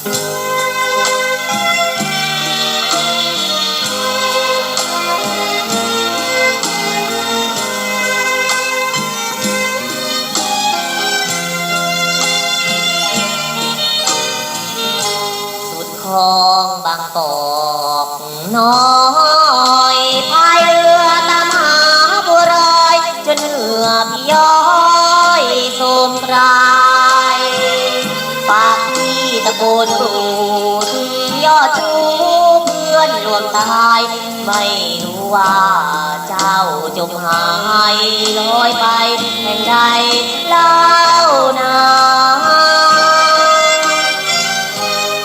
สุดคลองบางกอกน้อยพายเรือ โกนกรูยอดชูเพื่อนรวมตาย ไม่รู้ว่าเจ้าจมหายลอยไปแห่งใดเล่านา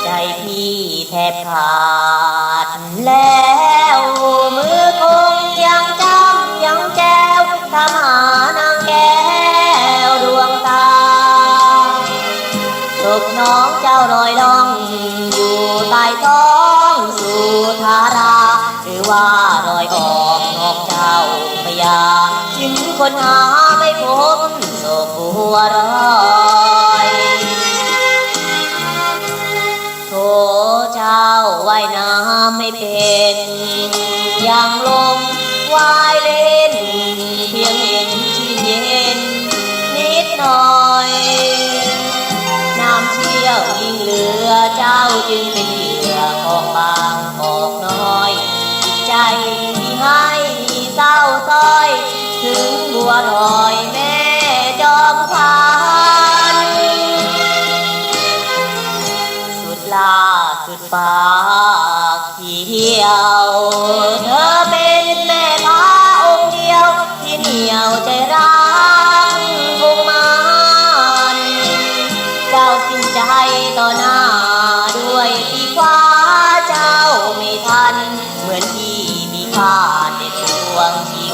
ใจพี่แทบขาด น้องเจ้าลอยล่อง อยู่ใต้ท้องสู่ธารา หรือว่ารอยออกนอกเจ้าพยาจึงคนหาไม่พบศพบัวรอยโถเจ้าว่ายน้ำไม่เป็นยังลงือเจ้าจึงเป็นเหยื่อของบางกอกน้อย ใจที่ให้เศร้าซ้อย ถึงบัวลอยแม่จอมพานสุดลาสุดปากที่เที่ยว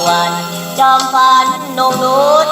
วันจอมฝันนงนุษ